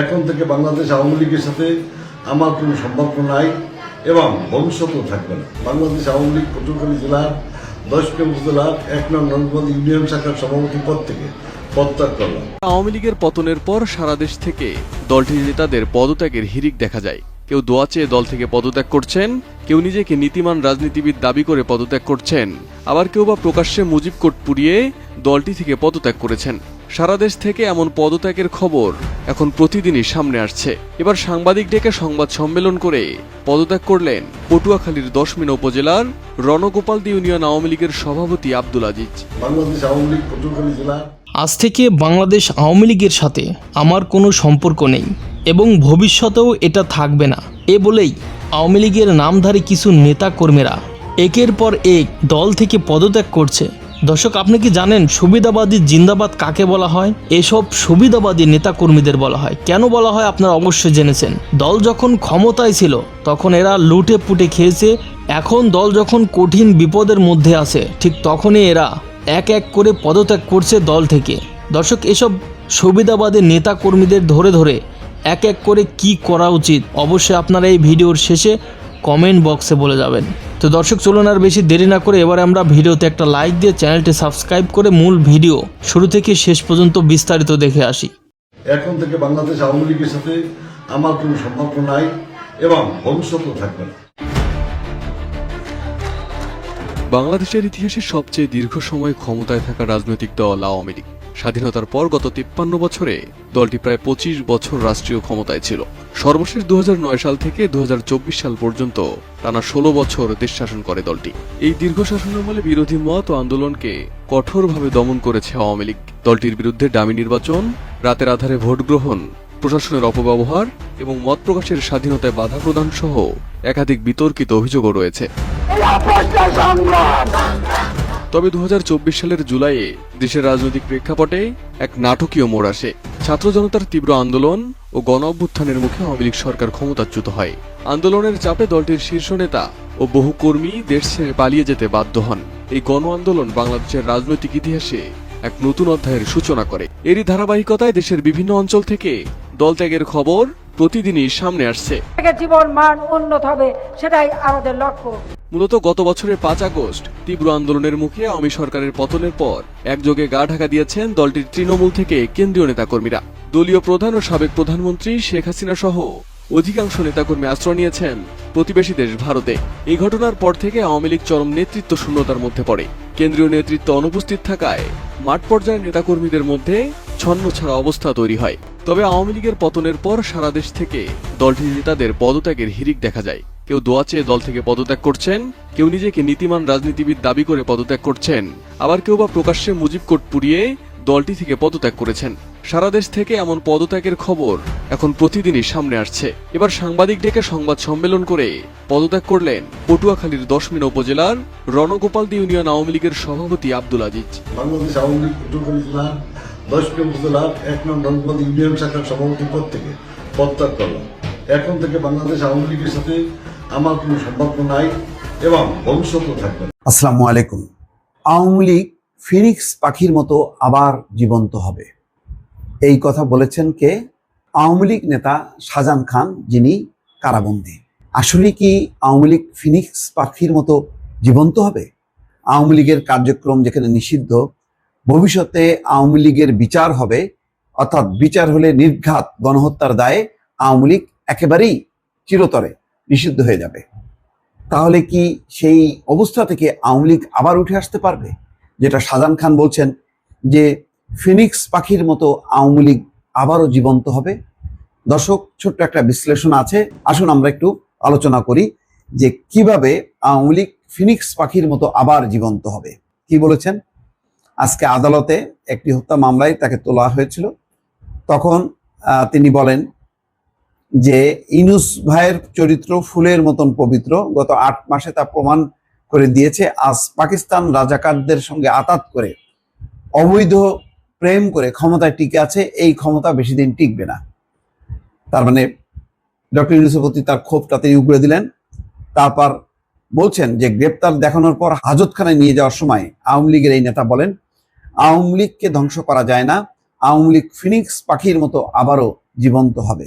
এখন থেকে বাংলাদেশ আওয়ামী লীগের সাথে আমার কোনো সম্পর্ক নাই এবং ভবিষ্যতেও থাকবে না। বাংলাদেশ আওয়ামী লীগ পটুয়াখালী জেলার দশ নং জেলার এক ইউনিয়ন শাখার সভাপতি পদ থেকে আওয়ামী লীগের পতনের পর সারা দেশ থেকে দলটির নেতাদের পদত্যাগের হিরিক দেখা যায়। কেউ দোয়া চেয়ে দল থেকে পদত্যাগ করছেন, কেউ নিজেকে নীতিমান রাজনীতিবিদ দাবি করে পদত্যাগ করছেন। আবার কেউ বা প্রকাশ্যে মুজিব কোট পুড়িয়ে দলটি থেকে পদত্যাগ করেছেন। সারা দেশ থেকে এমন পদত্যাগের খবর এখন প্রতিদিনই সামনে আসছে। এবার সাংবাদিক ডেকে সংবাদ সম্মেলন করে পদত্যাগ করলেন পটুয়াখালীর দশমিনা উপজেলার রণগোপালদি ইউনিয়ন আওয়ামী লীগের সভাপতি আব্দুল আজিজ। বাংলাদেশ আওয়ামী লীগ পটুয়াখালী জেলার আজ থেকে বাংলাদেশ আওয়ামী লীগের সাথে আমার কোনো সম্পর্ক নেই এবং ভবিষ্যতেও এটা থাকবে না। এ বলেই আওয়ামী লীগের নামধারী কিছু নেতা কর্মীরা একের পর এক দল থেকে পদত্যাগ করছে। দর্শক, আপনি কি জানেন সুবিধাবাদী জিন্দাবাদ কাকে বলা হয়? এসব সুবিধাবাদী নেতাকর্মীদের বলা হয়। কেন বলা হয়? আপনারা অবশ্যই জেনেছেন। দল যখন ক্ষমতায় ছিল, তখন এরা লুটে পুটে খেয়েছে এখন দল যখন কঠিন বিপদের মধ্যে আছে, ঠিক তখনই এরা এক এক করে পদত্যাগ করছে দল থেকে। দর্শক, এসব সুবিধাবাদী নেতা কর্মীদের ধরে ধরে এক এক করে কি করা উচিত? অবশ্যই আপনারা এই ভিডিওর শেষে কমেন্ট বক্সে বলে যাবেন। তো দর্শক চলুন আর বেশি দেরি না করে এবারে আমরা ভিডিওতে একটা লাইক দিয়ে চ্যানেলটি সাবস্ক্রাইব করে মূল ভিডিও শুরু থেকে শেষ পর্যন্ত বিস্তারিত দেখে আসি। এখন থেকে বাংলাদেশ আওয়ামী লীগের সাথে আমার কোনো সম্পর্ক নাই এবং ভবিষ্যতেও থাকবে না। বাংলাদেশের ইতিহাসে সবচেয়ে দীর্ঘ সময় ক্ষমতায় থাকা রাজনৈতিক দল আওয়ামী লীগ। স্বাধীনতার পর গত তিপ্পান্ন বছরে দলটি প্রায় পঁচিশ বছর রাষ্ট্রীয় ক্ষমতায় ছিল। সর্বশেষ দু হাজার নয় সাল থেকে দু হাজার চব্বিশ সাল পর্যন্ত টানা ষোলো বছর দেশ শাসন করে দলটি। এই দীর্ঘ শাসনের ফলে বিরোধী মত ও আন্দোলনকে কঠোরভাবে দমন করেছে আওয়ামী লীগ। দলটির বিরুদ্ধে ডামি নির্বাচন, রাতের আধারে ভোট গ্রহণ, প্রশাসনের অপব্যবহার এবং মত প্রকাশের স্বাধীনতায় বাধা প্রদান সহ একাধিক বিতর্কিত অভিযোগও রয়েছে। তবে দুহাজার চব্বিশ সালের জুলাইয়ে দেশের রাজনৈতিক প্রেক্ষাপটে এক নাটকীয় মোড় আসে। ছাত্র জনতার তীব্র আন্দোলন ও গণ অভ্যুত্থানের মুখে আওয়ামী লীগ সরকার ক্ষমতাচ্যুত হয়। আন্দোলনের চাপে দলটির শীর্ষ নেতা ও বহু কর্মী দেশ ছেড়ে পালিয়ে যেতে বাধ্য হন। এই গণ আন্দোলন বাংলাদেশের রাজনৈতিক ইতিহাসে এক নতুন অধ্যায়ের সূচনা করে। এরই ধারাবাহিকতায় দেশের বিভিন্ন অঞ্চল থেকে দলত্যাগের খবর প্রতিদিনই সামনে আসছে। জীবন মান উন্নত হবে সেটাই আমাদের লক্ষ্য। মূলত গত বছরের পাঁচ আগস্ট তীব্র আন্দোলনের মুখে আওয়ামী সরকারের পতনের পর একযোগে গা ঢাকা দিয়েছেন দলটির তৃণমূল থেকে কেন্দ্রীয় নেতাকর্মীরা। দলীয় প্রধান ও সাবেক প্রধানমন্ত্রী শেখ হাসিনা সহ অধিকাংশ নেতাকর্মী আশ্রয় নিয়েছেন প্রতিবেশী দেশ ভারতে। এই ঘটনার পর থেকে আওয়ামী লীগ চরম নেতৃত্ব শূন্যতার মধ্যে পড়ে। কেন্দ্রীয় নেতৃত্ব অনুপস্থিত থাকায় মাঠ পর্যায়ের নেতাকর্মীদের মধ্যে ছন্ন ছাড়া অবস্থা তৈরি হয়। তবে আওয়ামী লীগের পতনের পর সারা দেশ থেকে দলটির নেতাদের পদত্যাগের হিরিক দেখা যায়। কেউ দোয়া চেয়ে দল থেকে পদত্যাগ করছেন, কেউ নিজেকে নীতিমান রাজনীতিবিদ দাবি করে পদত্যাগ করছেন, আবার কেউ বা প্রকাশ্যে মুজিব কোট পুড়িয়ে দলটি থেকে পদত্যাগ করেছেন। সারা দেশ থেকে এমন পদত্যাগের খবর এখন প্রতিদিনই সামনে আসছে। এবার সাংবাদিক ডেকে সংবাদ সম্মেলন করে পদত্যাগ করলেন পটুয়াখালীর দশমিনা উপজেলার রণগোপালদি ইউনিয়ন আওয়ামী লীগের সভাপতি আব্দুল আজিজ। বাংলাদেশ আওয়ামী লীগ পটুয়াখালী জেলার দশ নং এক নং নন্দগঞ্জ ইউনিয়ন শাখার সভাপতি পদ থেকে পদত্যাগ করলাম। এখন থেকে বাংলাদেশ আওয়ামী লীগের সাথে আমার কোনো সম্পর্ক নাই এবং ভবিষ্যতেও থাকবে আসসালামু আলাইকুম। আওয়ামী লীগ ফিনিক্স পাখির মতো আবার জীবন্ত হবে। এই কথা বলেছেন কে? আওয়ামী লীগ নেতা শাহজাহান খান যিনি কারাবন্দী। আসলে কি আওয়ামী লীগ ফিনিক্স পাখির মতো জীবন্ত হবে? আওয়ামী লীগের কার্যক্রম যেখানে নিষিদ্ধ, ভবিষ্যতে আওয়ামী লীগের বিচার হবে, অর্থাৎ বিচার হলে নির্ঘাত গণহত্যার দায়ে আওয়ামী লীগ একেবারেই চিরতরে নিষিদ্ধ হয়ে যাবে। তাহলে কি সেই অবস্থা থেকে আওয়ামী লীগ আবার উঠে আসতে পারবে? যেটা শাহজাহান খান বলছেন যে ফিনিক্স পাখির মতো আওয়ামী লীগ আবারও জীবন্ত হবে। দর্শক, ছোট্ট একটা বিশ্লেষণ আছে। আসুন আমরা একটু আলোচনা করি যে কীভাবে আওয়ামী লীগ ফিনিক্স পাখির মতো আবার জীবন্ত হবে। কি বলেছেন? আজকে আদালতে একটি হত্যা মামলায় তাকে তোলা হয়েছিল। তখন তিনি বলেন যে ইনুস ভাইয়ের চরিত্র ফুলের মতন পবিত্র, গত আট মাসে তা প্রমাণ করে দিয়েছে। আজ পাকিস্তান রাজাকারদের সঙ্গে আতাত করে, অবৈধ প্রেম করে ক্ষমতায় টিকে আছে। এই ক্ষমতা বেশি দিন টিকবে না। তার মানে ডক্টর ইউনুসের প্রতি তার ক্ষোভটা তিনি উগড়ে দিলেন। তারপর বলছেন যে গ্রেপ্তার দেখানোর পর হাজতখানায় নিয়ে যাওয়ার সময় আওয়ামী লীগের এই নেতা বলেন, আওয়ামী লীগকে ধ্বংস করা যায় না, আওয়ামী লীগ ফিনিক্স পাখির মতো আবারও জীবন্ত হবে।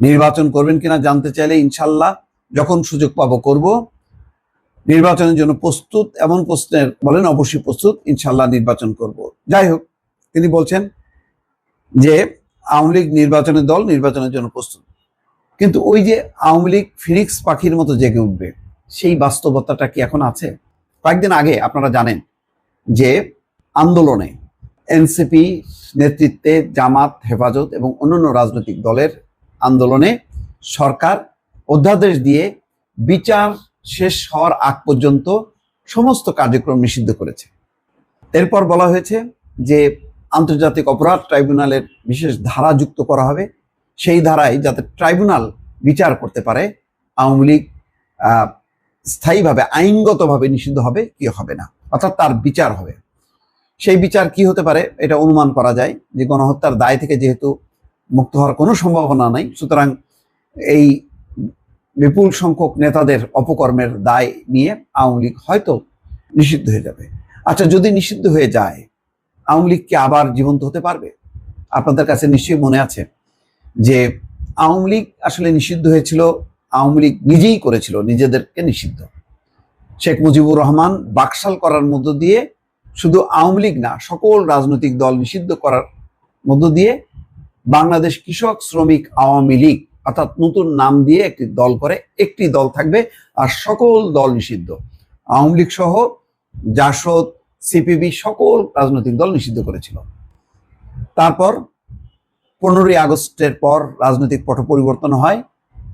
নির্বাচন করবেন কিনা জানতে চাইলে ইনশাল্লাহ যখন সুযোগ পাবো করব। নির্বাচনের জন্য প্রস্তুত, এমন প্রশ্নের বলেন অবশ্যই প্রস্তুত, ইনশাল্লাহ নির্বাচন করব। যাই হোক, তিনি বলছেন যে আওয়ামী লীগ নির্বাচনের দল নির্বাচনের জন্য প্রস্তুত। কিন্তু ওই যে আওয়ামী লীগ ফিনিক্স পাখির মতো জেগে উঠবে, সেই বাস্তবতাটা কি এখন আছে? কয়েকদিন আগে আপনারা জানেন যে আন্দোলনে এনসিপি নেতৃত্বে জামাত, হেফাজত এবং অন্যান্য রাজনৈতিক দলের আন্দোলনে সরকার অধ্যাদেশ দিয়ে বিচার শেষ হওয়ার আগ পর্যন্ত সমস্ত কার্যক্রম নিষিদ্ধ করেছে। এরপর বলা হয়েছে যে আন্তর্জাতিক অপরাধ ট্রাইব্যুনালের বিশেষ ধারা যুক্ত করা হবে। সেই ধারায় যাতে ট্রাইব্যুনাল বিচার করতে পারে, আওয়ামী লীগ স্থায়ীভাবে, আইনগতভাবে নিষিদ্ধ হবে কি হবে না, অর্থাৎ তার বিচার হবে। সেই বিচার কি হতে পারে এটা অনুমান করা যায় যে গণহত্যার দায় থেকে যেহেতু মুক্ত হওয়ার কোনো সম্ভাবনা নাই, সুতরাং এই বিপুল সংখ্যক নেতাদের অপকর্মের দায় নিয়ে আওয়ামী লীগ হয়তো নিষিদ্ধ হয়ে যাবে। আচ্ছা যদি নিষিদ্ধ হয়ে যায় আওয়ামী লীগ কি আবার জীবন্ত হতে পারবে? আপনাদের কাছে নিশ্চয়ই মনে আছে যে আওয়ামী লীগ আসলে নিষিদ্ধ হয়েছিল, আওয়ামী লীগ নিজেই করেছিল, নিজেদেরকে নিষিদ্ধ। শেখ মুজিবুর রহমান বাকশাল করার মধ্য দিয়ে শুধু আওয়ামী লীগ না, সকল রাজনৈতিক দল নিষিদ্ধ করার মধ্য দিয়ে বাংলাদেশ কৃষক শ্রমিক আওয়ামী লীগ অর্থাৎ নতুন নাম দিয়ে একটি দল করে, একটি দল থাকবে আর সকল দল নিষিদ্ধ। আওয়ামী লীগ সহ জাসদ সিপিবি সকল রাজনৈতিক দল নিষিদ্ধ করেছিল। তারপর পনেরোই আগস্টের পর রাজনৈতিক পট পরিবর্তন হয়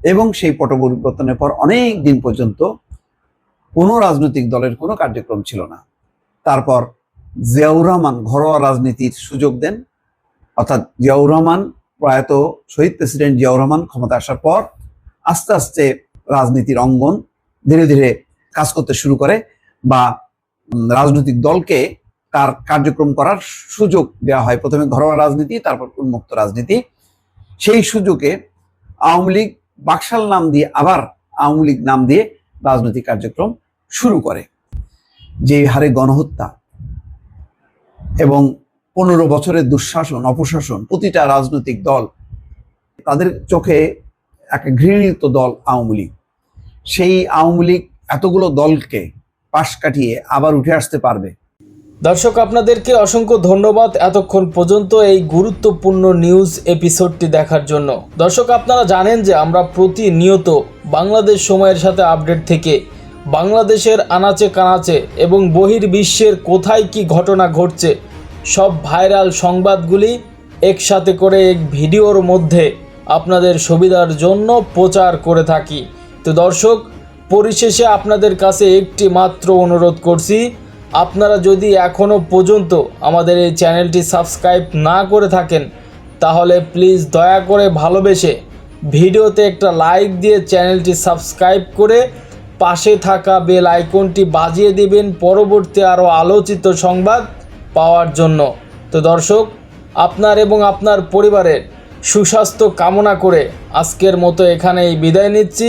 এবং সেই পট পরিবর্তনের পর অনেক দিন পর্যন্ত কোনো রাজনৈতিক দলের কোনো কার্যক্রম ছিল না। তারপর জিয়াউর রহমান ঘরোয়া রাজনীতির সুযোগ দেন। অর্থাৎ জিয়াউর রহমান প্রয়াত শহীদ প্রেসিডেন্ট জিয়াউর রহমান ক্ষমতা আসার পর আস্তে আস্তে রাজনীতির অঙ্গন ধীরে ধীরে কাজ করতে শুরু করে বা রাজনৈতিক দলকে তার কার্যক্রম করার সুযোগ দেওয়া হয়। প্রথমে ঘরোয়া রাজনীতি, তারপর উন্মুক্ত রাজনীতি। সেই সুযোগে আওয়ামী লীগ বাকশাল নাম দিয়ে আবার আওয়ামী লীগ নাম দিয়ে রাজনৈতিক কার্যক্রম শুরু করে, যে হারে গণহত্যা এবং পনেরো বছরের দুঃশাসন, অপশাসন, প্রতিটা রাজনৈতিক দল, তাদের চোখে এক ঘৃণিত দল আওয়ামী লীগ। সেই আওয়ামী লীগ এতগুলো দলকে পাশ কাটিয়ে আবার উঠে আসতে পারবে। দর্শক, আপনাদেরকে অসংখ্য ধন্যবাদ এতক্ষণ পর্যন্ত এই গুরুত্বপূর্ণ নিউজ এপিসোডটি দেখার জন্য। দর্শক, আপনারা জানেন যে আমরা প্রতিনিয়ত বাংলাদেশ সময়ের সাথে আপডেট থেকে বাংলাদেশের আনাচে কানাচে এবং বহির্বিশ্বের কোথায় কি ঘটনা ঘটছে, সব ভাইরাল সংবাদগুলি একসাথে করে এক ভিডিওর মধ্যে আপনাদের সুবিধার জন্য প্রচার করে থাকি। তো দর্শক পরিশেষে আপনাদের কাছে একটি মাত্র অনুরোধ করছি। আপনারা যদি এখনও পর্যন্ত আমাদের এই চ্যানেলটি সাবস্ক্রাইব না করে থাকেন, তাহলে প্লিজ দয়া করে ভালোবেসে ভিডিওতে একটা লাইক দিয়ে চ্যানেলটি সাবস্ক্রাইব করে পাশে থাকা বেল আইকনটি বাজিয়ে দিবেন পরবর্তী আরও আলোচিত সংবাদ পাওয়ার জন্য। তো দর্শক, আপনার এবং আপনার পরিবারের সুস্বাস্থ্য কামনা করে আজকের মতো এখানেই বিদায় নিচ্ছি।